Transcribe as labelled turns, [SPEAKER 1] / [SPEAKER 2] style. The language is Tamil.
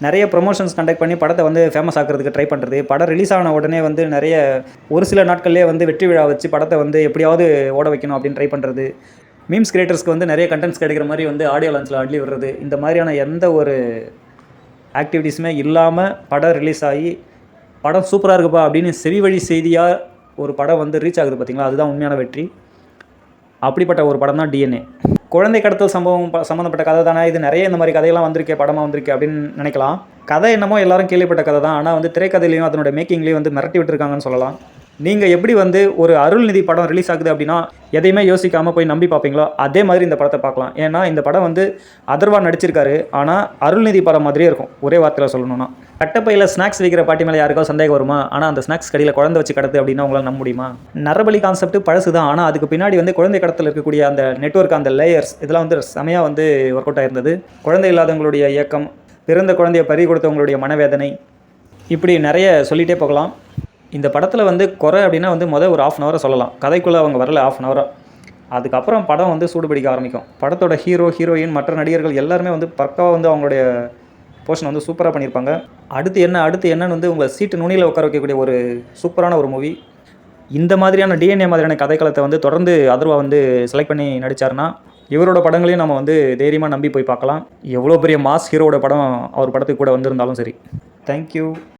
[SPEAKER 1] நிறைய ப்ரொமோஷன்ஸ் கண்டக்ட் பண்ணி படத்தை வந்து ஃபேமஸ் ஆக்கிறதுக்கு ட்ரை பண்ணுறது படம் ரிலீஸ் ஆன உடனே வந்து நிறைய ஒரு சில நாட்கள்லேயே வந்து வெற்றி விழா வச்சு படத்தை வந்து எப்படியாவது ஓட வைக்கணும் அப்படின்னு ட்ரை பண்ணுறது மீம்ஸ் கிரியேட்டர்ஸ்க்கு வந்து நிறைய கண்டென்ட்ஸ் கிடைக்கிற மாதிரி வந்து ஆடியோ லான்ச்சில் அள்ளி விடுறது. இந்த மாதிரியான எந்த ஒரு ஆக்டிவிட்டீஸுமே இல்லாமல் படம் ரிலீஸ் ஆகி படம் சூப்பராக இருக்குப்பா அப்படின்னு செவி வழி செய்தியாக ஒரு படம் வந்து ரீச் ஆகுது பார்த்தீங்களா அதுதான் உண்மையான வெற்றி. அப்படிப்பட்ட ஒரு படம் தான் டிஎன்ஏ குழந்தை கடத்தல் சம்பவம் ப- சம்மந்தப்பட்ட கதை தானே? இது நிறைய இந்த மாதிரி கதையெல்லாம் வந்திருக்கே படமாக வந்திருக்கு அப்படின்னு நினைக்கலாம். கதை என்னமோ எல்லாரும் கேள்விப்பட்ட கதை தான். ஆனால் வந்து திரைக்கதையிலையும் அதனுடைய மேக்கிங்லேயும் வந்து மிரட்டி விட்டுருக்காங்கன்னு சொல்லலாம். நீங்கள் எப்படி வந்து ஒரு அருள்நிதி படம் ரிலீஸ் ஆகுது அப்படின்னா எதையுமே யோசிக்காமல் போய் நம்பி பார்ப்பீங்களோ? அதே மாதிரி இந்த படத்தை பார்க்கலாம். ஏன்னா இந்த படம் வந்து அதர்வா நடிச்சிருக்காரு. ஆனால் அருள்நிதி படம் மாதிரியே இருக்கும். ஒரே வார்த்தையில் சொல்லணும்னா. கட்டப்பையில் ஸ்நாக்ஸ் விற்கிற பாட்டி மேலே யாருக்கோ சந்தேகம் வருமா? ஆனால் அந்த ஸ்நாக்ஸ் கடையில் குழந்தை வச்சு கடத்து அப்படின்னா உங்களால் நம்ப முடியுமா? நரபலி கான்செப்ட் பழசு தான் ஆனால் அதுக்கு பின்னாடி வந்து குழந்தை கடத்தில் இருக்கக்கூடிய அந்த நெட்வொர்க் அந்த லேயர்ஸ் இதெல்லாம் வந்து செமையாக வந்து ஒர்க் அவுட் ஆயிருந்தது. குழந்தை இல்லாதவங்களுடைய இயக்கம் பிறந்த குழந்தைய பறி கொடுத்தவங்களுடைய மனவேதனை இப்படி நிறைய சொல்லிகிட்டே போகலாம். இந்த படத்தில் வந்து குறை அப்படின்னா வந்து முதல் ஒரு ஆஃப் அன் ஹவரை சொல்லலாம். கதைக்குள்ளே அவங்க வரல ஆஃப் அன் ஹவராக அதுக்கப்புறம் படம் வந்து சூடுபிடிக்க ஆரம்பிக்கும். படத்தோட ஹீரோ ஹீரோயின் மற்ற நடிகர்கள் எல்லாருமே வந்து பக்காவாக வந்து அவங்களுடைய போர்ஷன் வந்து சூப்பராக பண்ணியிருப்பாங்க. அடுத்து என்ன அடுத்து என்னன்னு வந்து உங்களை சீட்டு நுனியில் உட்கார வைக்கக்கூடிய ஒரு சூப்பரான ஒரு மூவி இந்த மாதிரியான டிஎன்ஏ மாதிரியான கதைக்களத்தை வந்து தொடர்ந்து அதர்வா வந்து செலக்ட் பண்ணி நடிச்சாருன்னா இவரோட படங்களையும் நம்ம வந்து தைரியமாக நம்பி போய் பார்க்கலாம். எவ்வளோ பெரிய மாஸ் ஹீரோட படம் அவர் படத்துக்கு கூட வந்திருந்தாலும் சரி. தேங்க்யூ